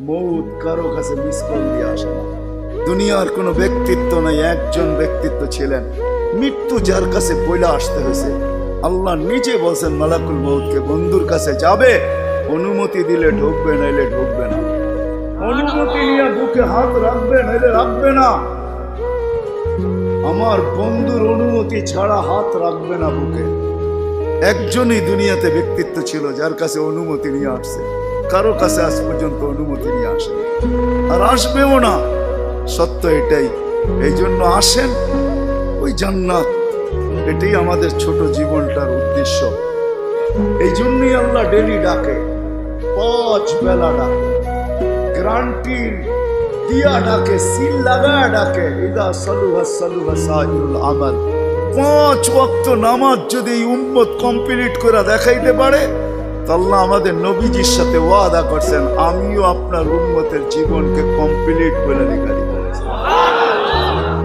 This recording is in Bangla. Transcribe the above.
মৌত কারও কাছে মিস দিয়ে আসে না। দুনিয়ার কোনো ব্যক্তিত্ব নাই, একজন ব্যক্তিত্ব ছিলেন। মৃত্যু যার কাছে বইলা আসতে হয়েছে। আল্লাহ নিজে বলছেন, মালাকুল মৌতকে বন্ধুর কাছে যাবে, অনুমতি দিলে ঢুকবে, নাইলে ঢুকবে না। অনুমতি নিয়ে বুকে হাত রাখবে, নাইলে রাখবে না। আমার বন্ধুর অনুমতি ছাড়া হাত রাখবে না বুকে। একজনই দুনিয়াতে ব্যক্তিত্ব ছিল, যার কাছে অনুমতি নিয়ে আসছে। কারও কাছে আজ পর্যন্ত অনুমতি নিয়ে আসে আর আসবেও না। সত্য এটাই। এই জন্য আসেন। ওই জান্নাত। এটাই আমাদের ছোট জীবনটার উদ্দেশ্য। এই জন্যই আল্লাহ ডেলি ডাকে। পাঁচ বেলা ডাকে। গ্রান্টির দিয়া ডাকে, সিল লাগা ডাকে। ইদা সালুহা সালুহা সাহিরুল আমাল। পাঁচ ওয়াক্ত নামাজ যদি উম্মত কমপ্লিট করে দেখাইতে পারে আল্লাহ আমাদের নবীজির সাথে ওয়াদা করছেন আমিও আপনার উন্মতের জীবনকে কমপ্লিট করে লিখে